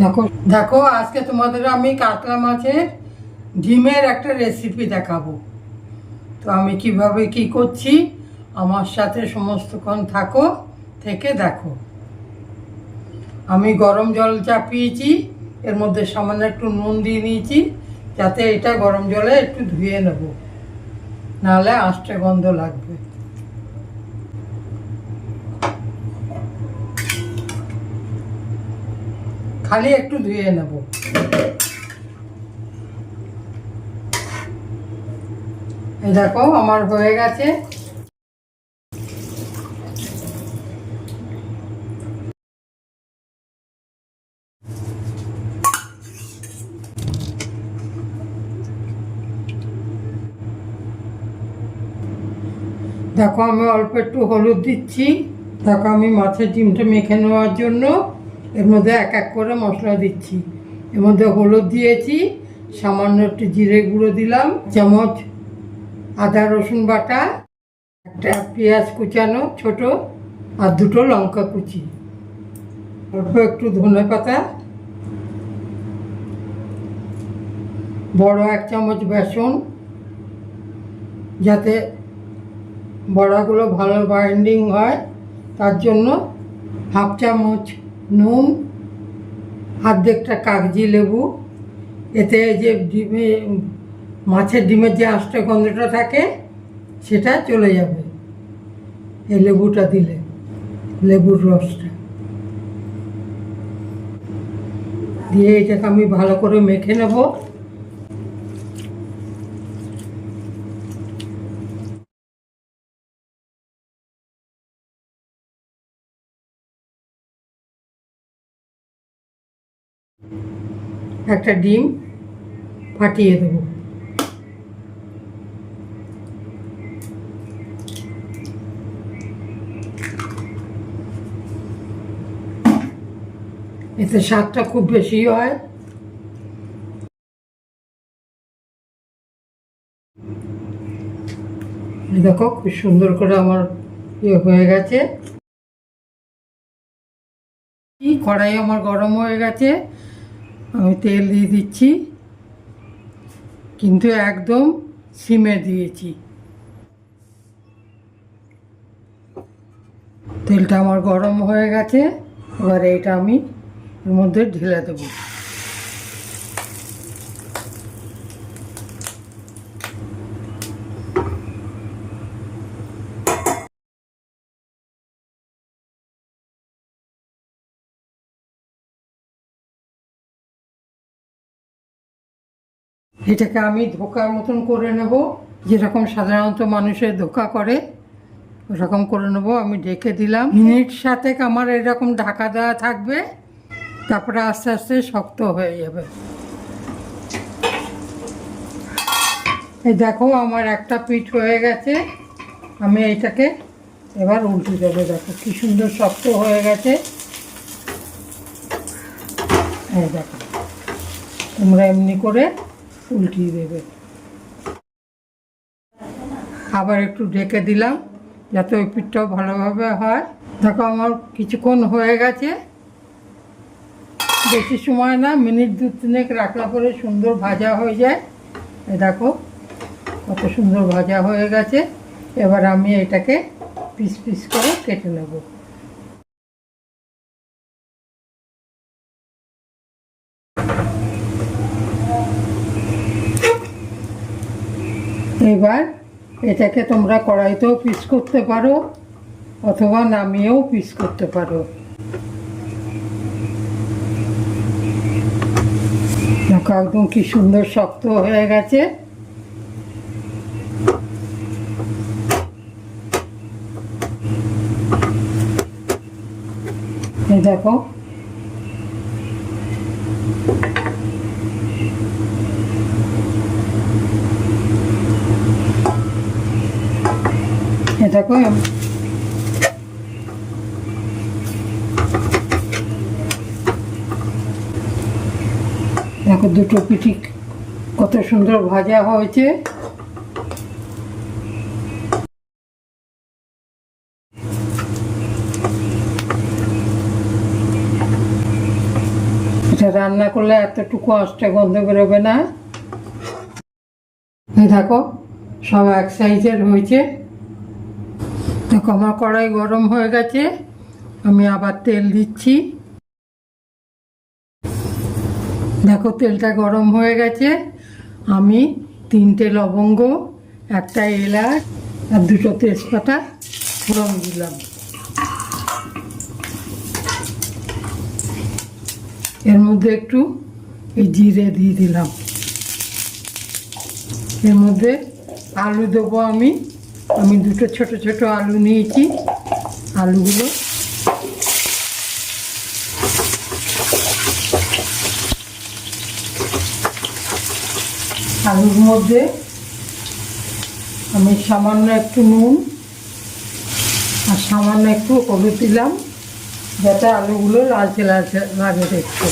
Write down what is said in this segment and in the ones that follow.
দেখো দেখো, আজকে তোমাদের আমি কাতলা মাছের ডিমের একটা রেসিপি দেখাবো। তো আমি কীভাবে কি করছি, আমার সাথে সমস্তক্ষণ থাকো, থেকে দেখো। আমি গরম জল চাপিয়েছি, এর মধ্যে সামান্য একটু নুন দিয়ে নিয়েছি, যাতে এটা গরম জলে একটু ধুয়ে নেব। নাহলে আষ্টে গন্ধ লাগবে। খালি একটু ধুয়ে নেব। দেখো, আমার হয়ে গেছে। দেখো, আমি অল্প একটু হলুদ দিচ্ছি। দেখো, আমি মাছের ডিমটা মেখে নেওয়ার জন্য এর মধ্যে এক এক করে মশলা দিচ্ছি। এর মধ্যে হলুদ দিয়েছি, সামান্য একটু জিরে গুঁড়ো দিলাম, চামচ, আদা, রসুন বাটা, একটা পেঁয়াজ কুচানো ছোট আর দুটো লঙ্কা কুচি। অল্প একটু ধনে পাতা, বড় এক চামচ বেসন, যাতে বড়াগুলো ভালো বাইন্ডিং হয়, তার জন্য হাফ চামচ নুন অর্ধেকটা কাগজি লেবু, এতে যে ডিমে, মাছের ডিমের যে আষ্ট গন্ধটা থাকে, সেটা চলে যাবে এই লেবুটা দিলে, লেবুর রসটা। দিয়ে এটাকে আমি ভালো করে মেখে নেব। একটা ডিম ফাটিয়ে দেবো। এতে স্বাদটা খুব বেশি হয়। দেখো, খুব সুন্দর করে আমার ইয়ে হয়ে গেছে। কড়াই আমার গরম হয়ে গেছে। আমি তেল দিয়ে দিচ্ছি। কিন্তু একদম সিমে দিয়েছি। তেলটা আমার গরম হয়ে গেছে। এবার এটা আমি এর মধ্যে ঢেলে দেবো। এটাকে আমি ধোকার মতন করে নেব। যেরকম সাধারণত মানুষের ধোকা করে, ওরকম করে নেব, আমি ঢেকে দিলাম। মিনিট সাতেক আমার এরকম ঢাকা দেওয়া থাকবে, তারপরে আস্তে আস্তে শক্ত হয়ে যাবে। এই দেখো, আমার একটা পিঠ হয়ে গেছে। আমি এইটাকে এবার উল্টে দেবো। দেখো, কি সুন্দর শক্ত হয়ে গেছে। এই দেখো, তোমরা এমনি করে উল্টিয়ে দেবে। আবার একটু ঢেকে দিলাম, যাতে ওই পিঠটাও ভালোভাবে হয়। দেখো আমার কিছুক্ষণ হয়ে গেছে। বেশি সময় না, মিনিট দু তিনেক রাখলা পরে সুন্দর ভাজা হয়ে যায়। এই দেখো, কত সুন্দর ভাজা হয়ে গেছে। এবার আমি এটাকে পিস পিস করে কেটে নেব। এবার এটাকে তোমরা কড়াইতেও পিস করতে পারো অথবা নামিয়েও পিস করতে পারো। একদম কি সুন্দর শক্ত হয়ে গেছে। দেখো। এ দেখো দুটো পিঠি কত সুন্দর ভাজা হয়েছে। এটা রান্না করলে এতটুকু আঁচটা গন্ধ বেরোবে না। দেখো, সব এক সাইজের হয়েছে। আমার কড়াই গরম হয়ে গেছে। আমি আবার তেল দিচ্ছি। দেখো, তেলটা গরম হয়ে গেছে। আমি তিনটে লবঙ্গ, একটা এলাচ আর দুটো তেজপাতা ফোড়ন দিলাম। এর মধ্যে একটু এই জিরে দিয়ে দিলাম। এর মধ্যে আলু দেবো আমি। আমি দুটো ছোট ছোট আলু নিয়েছি। আলুগুলো। আলুর মধ্যে আমি সামান্য একটু নুন আর সামান্য একটু হলুদ দিলাম, যাতে আলুগুলো লালচে লালচে লাগে দেখতে।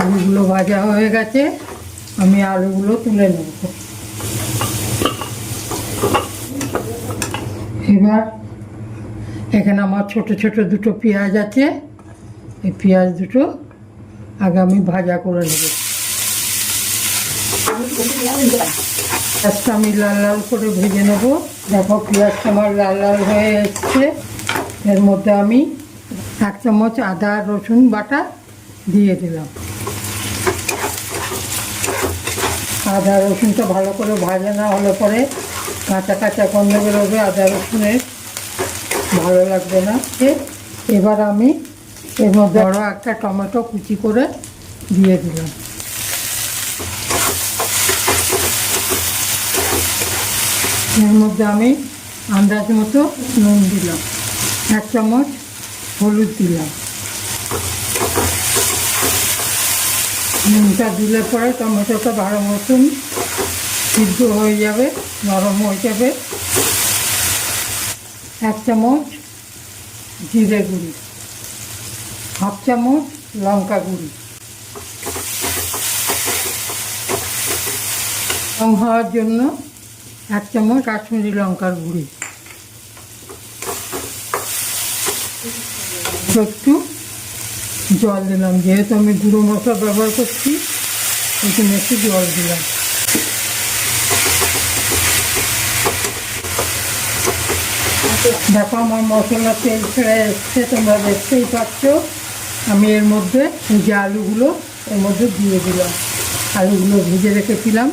আলুগুলো ভাজা হয়ে গেছে। আমি আলুগুলো তুলে নেব। এবার এখানে আমার ছোট ছোট দুটো পেঁয়াজ আছে। এই পেঁয়াজ দুটো আগে আমি ভাজা করে নেব। পেঁয়াজটা আমি লাল লাল করে ভেজে নেব। দেখো পেঁয়াজটা আমার লাল লাল হয়ে এসছে। এর মধ্যে আমি এক চামচ আদা রসুন বাটা দিয়ে দিলাম। আদা রসুনটা ভালো করে ভাজা না হলে পরে কাঁচা কাঁচা গন্ধ বেরোবে আদা রসুনের ভালো লাগবে না। এবার আমি এর মধ্যে বড় একটা টমেটো কুচি করে দিয়ে দিলাম। এর মধ্যে আমি আন্দাজ মতো নুন দিলাম। এক চামচ হলুদ দিলাম। নুনটা দিলে পরে টমেটোটা ভালো মতন সিদ্ধ হয়ে যাবে, নরম হয়ে যাবে। এক চামচ জিরে গুঁড়ি, হাফ চামচ লঙ্কা গুঁড়ি। রং হওয়ার জন্য এক চামচ কাশ্মীরি লঙ্কার গুঁড়ি। একটু জল দিলাম। যেহেতু আমি গুঁড়ো মশলা ব্যবহার করছি এখানে একটু জল দিলাম। দেখো, আমার মশলা তেল ছেড়ে এসছে, তোমরা দেখতেই পাচ্ছ। আমি এর মধ্যে যে আলুগুলো, এর মধ্যে দিয়ে দিলাম। আলুগুলো ভেজে রেখেছিলাম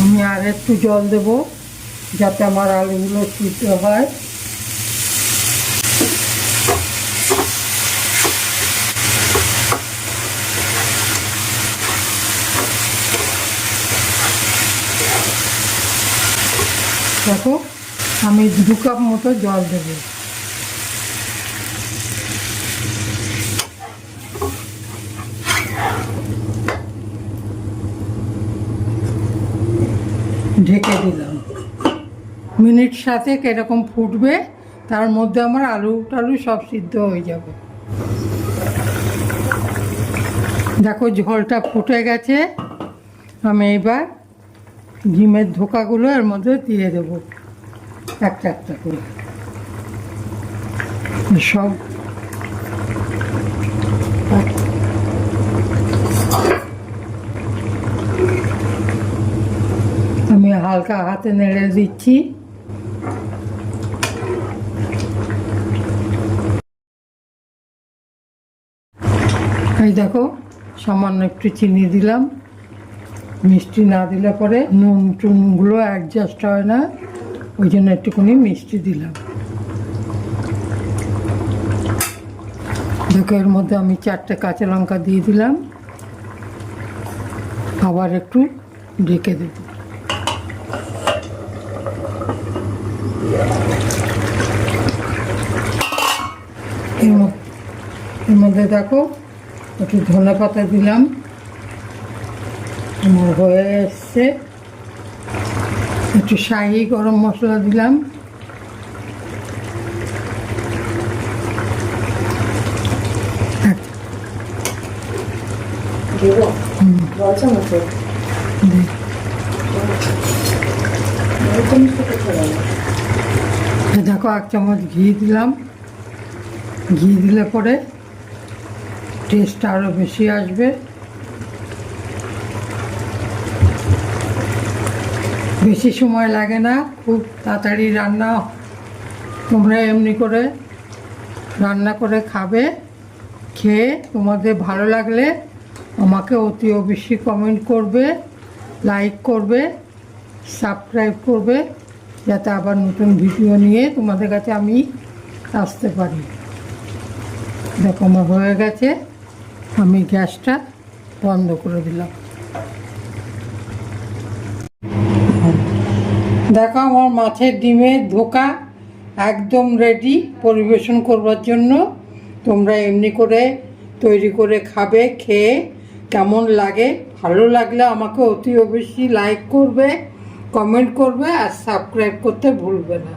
আমি আর একটু জল দেব যাতে আমার আলুগুলো সিদ্ধ হয়। দেখো, আমি দু কাপ মতো জল দেবো। ঢেকে দিলাম। মিনিট সাথে এরকম ফুটবে, তার মধ্যে আমার আলু টালু সব সিদ্ধ হয়ে যাবে। দেখো ঝোলটা ফুটে গেছে, আমি এবার ডিমের ধোকাগুলো এর মধ্যে দিয়ে দেবো। একটা একটা করে। সব আমি হালকা হাতে নেড়ে দিচ্ছি। এই দেখো, সামান্য একটু চিনি দিলাম। মিষ্টি না দিলে পরে নুন টুনগুলো অ্যাডজাস্ট হয় না। ওই জন্য একটুখানি মিষ্টি দিলাম। দেখো, এর মধ্যে আমি চারটে কাঁচা লঙ্কা দিয়ে দিলাম। আবার একটু ঢেকে দেবো। এর মধ্যে দেখো, একটু ধনে পাতা দিলাম। আমার হয়ে এসছে। একটু শাহি গরম মশলা দিলাম। দেখো, এক চামচ ঘি দিলাম। ঘি দিলে পরে টেস্টটা আরও বেশি আসবে। বেশি সময় লাগে না, খুব তাড়াতাড়ি রান্না, তোমরা এমনি করে রান্না করে খাবে, খেয়ে তোমাদের ভালো লাগলে আমাকে অতি অবশ্যই কমেন্ট করবে লাইক করবে সাবস্ক্রাইব করবে, যাতে আবার নতুন ভিডিও নিয়ে তোমাদের কাছে আমি আসতে পারি। দেখো, আমার হয়ে গেছে। আমি গ্যাসটা বন্ধ করে দিলাম। দেখো, আমার মাছের ডিমের ধোকা একদম রেডি পরিবেশন করবার জন্য। তোমরা এমনি করে তৈরি করে খাবে, খেয়ে কেমন লাগে, ভালো লাগলে আমাকে অতি অবশ্যই লাইক করবে কমেন্ট করবে আর সাবস্ক্রাইব করতে ভুলবে না।